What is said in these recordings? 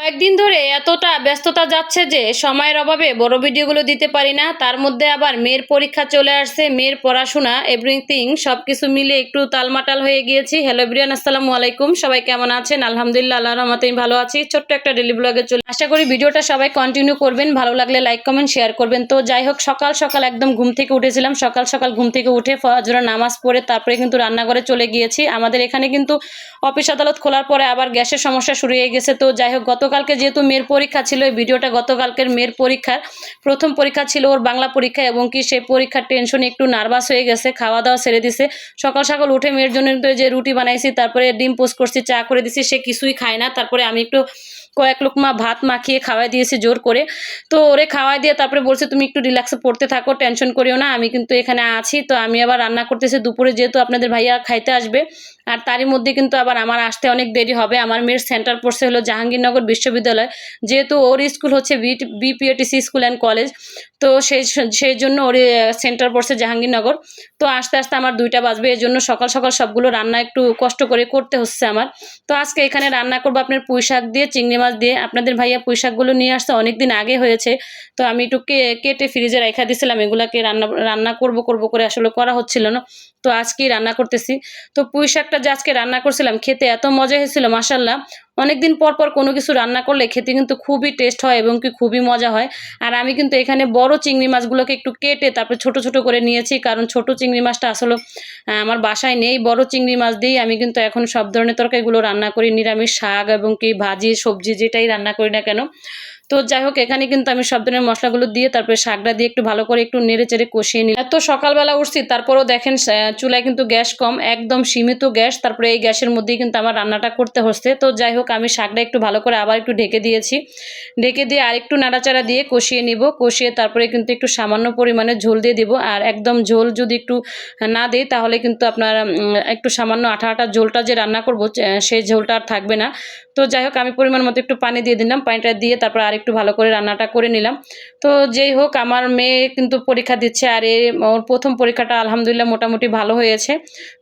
কয়েকদিন ধরে এতটা ব্যস্ততা যাচ্ছে যে সময়ের অভাবে বড় ভিডিওগুলো দিতে পারি না। তার মধ্যে আবার মেয়ের পরীক্ষা চলে আসছে, মেয়ের পড়াশোনা এভরিথিং সব কিছু মিলে একটু তালমাটাল হয়ে গিয়েছি। হ্যালো বিরিয়ান আসসালামু আলাইকুম। সবাই কেমন আছেন? আলহামদুলিল্লাহ আল্লাহ রহমতে ভালো আছি। ছোট্ট একটা ডেলি ব্লগে চলে আশা করি ভিডিওটা সবাই কন্টিনিউ করবেন। ভালো লাগলে লাইক কমেন্ট শেয়ার করবেন। তো যাই হোক, সকাল সকাল একদম ঘুম থেকে উঠেছিলাম। সকাল সকাল ঘুম থেকে উঠে ফজর নামাজ পড়ে তারপরে কিন্তু রান্নাঘরে চলে গিয়েছি। আমাদের এখানে কিন্তু অফিস আদালত খোলার পরে আবার গ্যাসের সমস্যা শুরু হয়ে গেছে। তো যাই হোক গতকালকে যেহেতু মেয়ের পরীক্ষা ছিল, এই ভিডিওটা গতকালকের মেয়ের পরীক্ষার প্রথম পরীক্ষা ছিল ওর বাংলা পরীক্ষা এবং কি সেই পরীক্ষার টেনশনে একটু নার্ভাস হয়ে গেছে, খাওয়া দাওয়া সেরে দিছে। সকাল সকাল উঠে মেয়ের জন্য যে রুটি বানাইছি, তারপরে ডিম পোস্ট করছি, চা করে দিছি, সে কিছুই খায় না। তারপরে আমি একটু কয়েক লোকমা ভাত মাখিয়ে খাওয়াই দিয়েছে জোর করে। তো ওরে খাওয়াই দিয়ে তারপরে বলছে, তুমি একটু রিল্যাক্সে পড়তে থাকো টেনশন করিও না, আমি কিন্তু এখানে আছি, তো আমি আবার রান্না করতেছি দুপুরে যেহেতু আপনাদের ভাইয়া খাইতে আসবে। আর তারই মধ্যে কিন্তু আবার আমার আসতে অনেক দেরি হবে। আমার মেয়ের সেন্টার পড়ছে হলো জাহাঙ্গীরনগর বিশ্ববিদ্যালয়, যেহেতু ওর স্কুল হচ্ছে বিপিএটিসি স্কুল অ্যান্ড কলেজ তো সেই সেই জন্য ওর সেন্টার পড়ছে জাহাঙ্গীরনগর। তো আস্তে আস্তে আমার দুইটা বাজবে, এই জন্য সকাল সকাল সবগুলো রান্না একটু কষ্ট করে করতে হচ্ছে আমার। তো আজকে এখানে রান্না করব আপনার পুঁই শাক দিয়ে, চিংড়ি মাছ দিয়ে আপনাদের ভাইয়া পুঁই নিয়ে আসতে অনেক দিন আগে হয়েছে। তো আমি একটু কেটে ফ্রিজে রেখা দিছিলাম, এগুলাকে রান্না রান্না করব করব করে আসলে করা হচ্ছিল না। তো আজকেই রান্না করতেছি। তো পুঁই শাকটা যে আজকে রান্না করছিলাম, খেতে এত মজা হয়েছিল মাসাল্লাহ অনেকদিন পর পর কোনো কিছু রান্না করলে খেতে কিন্তু খুবই টেস্ট হয় এবং কি খুবই মজা হয়। আর আমি কিন্তু এখানে বড় চিংড়ি মাছগুলোকে একটু কেটে তারপর ছোট ছোট করে নিয়েছি কারণ ছোট চিংড়ি মাছটা আসলে আমার বাসায় নেই। বড় চিংড়ি মাছ দিয়েই আমি কিন্তু এখন সব ধরনের তরকারিগুলো রান্না করি। নিরামিষ শাক এবং কি ভাজি, সবজি যেটাই রান্না করি না কেন। তো যাই হোক, এখানে কিন্তু আমি সব ধরনের মশলাগুলো দিয়ে তারপরে শাকটা দিয়ে একটু ভালো করে একটু নেড়ে চেড়ে কষিয়ে নিই এত সকালবেলা উঠছি, তারপরেও দেখেন চুলায় কিন্তু গ্যাস কম, একদম সীমিত গ্যাস। তারপরে এই গ্যাসের মধ্যেই কিন্তু আমার রান্নাটা করতে হচ্ছে। তো যাই হোক, আমি শাকটা একটু ভালো করে আবার একটু ঢেকে দিয়েছি। ঢেকে দিয়ে আরেকটু নাড়াচাড়া দিয়ে কষিয়ে নিব। কষিয়ে তারপরে কিন্তু একটু সামান্য পরিমাণে ঝোল দিয়ে দিব। আর একদম ঝোল যদি একটু না দিই, তাহলে কিন্তু আপনার একটু সামান্য আঠা আঠা ঝোলটা যে রান্না করব সেই ঝোলটা আর থাকবে না। তো যাই হোক, আমি পরিমাণ মতো একটু পানি দিয়ে দিলাম, পানিটা দিয়ে তারপর আরেকটু ভালো করে রান্নাটা করে নিলাম। তো যেই হোক, আমার মেয়ে কিন্তু পরীক্ষা দিচ্ছে আর এ ওর প্রথম পরীক্ষাটা আলহামদুলিল্লাহ মোটামুটি ভালো হয়েছে।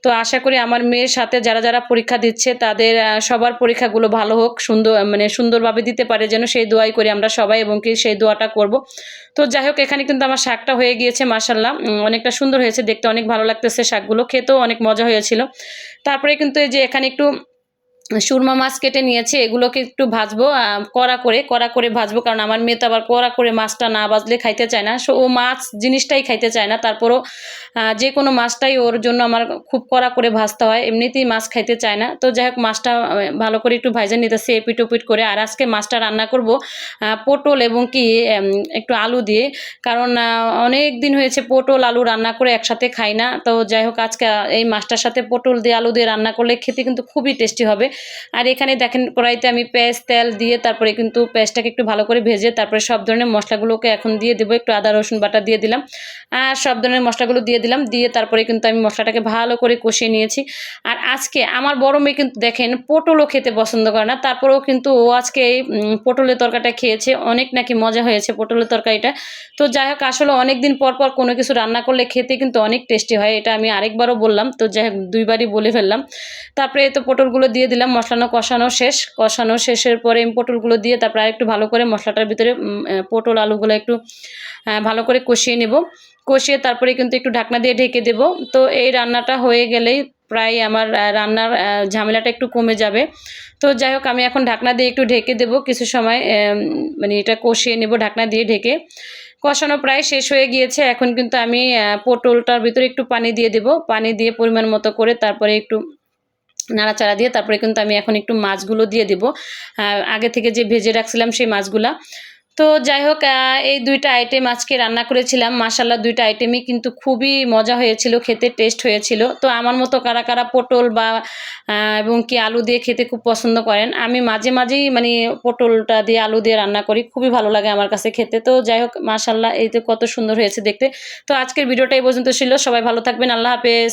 তো আশা করি আমার মেয়ের সাথে যারা যারা পরীক্ষা দিচ্ছে তাদের সবার পরীক্ষাগুলো ভালো হোক, সুন্দর মানে সুন্দরভাবে দিতে পারে যেন সেই দোয়াই করি আমরা সবাই এবং কি সেই দোয়াটা করব। তো যাই হোক, এখানে কিন্তু আমার শাকটা হয়ে গিয়েছে মাসাল্লাহ অনেকটা সুন্দর হয়েছে, দেখতে অনেক ভালো লাগতেছে শাকগুলো, খেতেও অনেক মজা হয়েছিল। তারপরে কিন্তু এই যে এখানে একটু সুরমা মাছ কেটে নিয়েছি, এগুলোকে একটু ভাজবো কড়া করে কড়া করে ভাজবো, কারণ আমার মেয়ে তো আবার কড়া করে মাছটা না ভাজলে খাইতে চায় না। সো ও মাছ জিনিসটাই খাইতে চায় না, তারপরও যে কোনো মাছটাই ওর জন্য আমার খুব কড়া করে ভাজতে হয়, এমনিতেই মাছ খাইতে চায় না। তো যাই হোক, মাছটা ভালো করে একটু ভাজে নিতেছে, এপিট ওপিট করে। আর আজকে মাছটা রান্না করব পটল এবং কি একটু আলু দিয়ে। কারণ অনেক দিন হয়েছে পটল, আলু রান্না করে একসাথে খাই না। তো যাই হোক, আজকে এই মাছটার সাথে পটল দিয়ে, আলু দিয়ে রান্না করলে খেতে কিন্তু খুবই টেস্টি হবে। আর এখানে দেখেন কড়াইতে আমি পেঁয়াজ, তেল দিয়ে তারপরে কিন্তু পেঁয়াজটাকে একটু ভালো করে ভেজে তারপরে সব ধরনের মশলাগুলোকে এখন দিয়ে দেবো। একটু আদা, রসুন বাটা দিয়ে দিলাম। আর সব ধরনের মশলাগুলো দিয়ে দিলাম। দিয়ে তারপরে কিন্তু আমি মশলাটাকে ভালো করে কষিয়ে নিয়েছি। আর আজকে আমার বড় মেয়ে কিন্তু দেখেন পটলও খেতে পছন্দ করে না। তারপরেও কিন্তু ও আজকে এই পটলের তরকাটা খেয়েছে। অনেক নাকি মজা হয়েছে পটলের তরকারিটা। তো যাই হোক, আসলে অনেক দিন পর পর কোনো কিছু রান্না করলে খেতে কিন্তু অনেক টেস্টি হয়। এটা আমি আরেকবারও বললাম। তো যাই হোক, দুইবারই বলে ফেললাম। তারপরে তো পটলগুলো দিয়ে দিলাম। মশলানো কষানো শেষ। কষানো শেষের পরে পটলগুলো দিয়ে তারপরে একটু ভালো করে মশলাটার ভিতরে পটল আলুগুলো একটু ভালো করে কষিয়ে নেব। কষিয়ে তারপরে কিন্তু একটু ঢাকনা দিয়ে ঢেকে দেব। তো এই রান্নাটা হয়ে গেলেই প্রায় আমার রান্নার ঝামেলাটা একটু কমে যাবে। তো যাই হোক, আমি এখন ঢাকনা দিয়ে একটু ঢেকে দেব। কিছু সময় মানে এটা কষিয়ে নেব ঢাকনা দিয়ে ঢেকে। কষানো প্রায় শেষ হয়ে গিয়েছে। এখন কিন্তু আমি পটলটার ভিতরে একটু পানি দিয়ে দেব। পানি দিয়ে পরিমাণ মতো করে তারপরে একটু নাড়াচাড়া দিয়ে তারপরে কিন্তু আমি এখন একটু মাছগুলো দিয়ে দেবো। আগে থেকে যে ভেজে রাখছিলাম সেই মাছগুলা। তো যাই হোক এই দুইটা আইটেম আজকে রান্না করেছিলাম। মাসাল্লা দুইটা আইটেমই কিন্তু খুবই মজা হয়েছিল, খেতে টেস্ট হয়েছিল। তো আমার মতো কারা কারা পটল বা এবং কি আলু দিয়ে খেতে খুব পছন্দ করেন, আমি মাঝে মাঝেই মানে পটলটা দিয়ে আলু দিয়ে রান্না করি। খুবই ভালো লাগে আমার কাছে খেতে। তো যাই হোক মাসাল্লাহ এই তো কত সুন্দর হয়েছে দেখতে। তো আজকের ভিডিওটা এই পর্যন্ত ছিল। সবাই ভালো থাকবেন। আল্লাহ হাফেজ।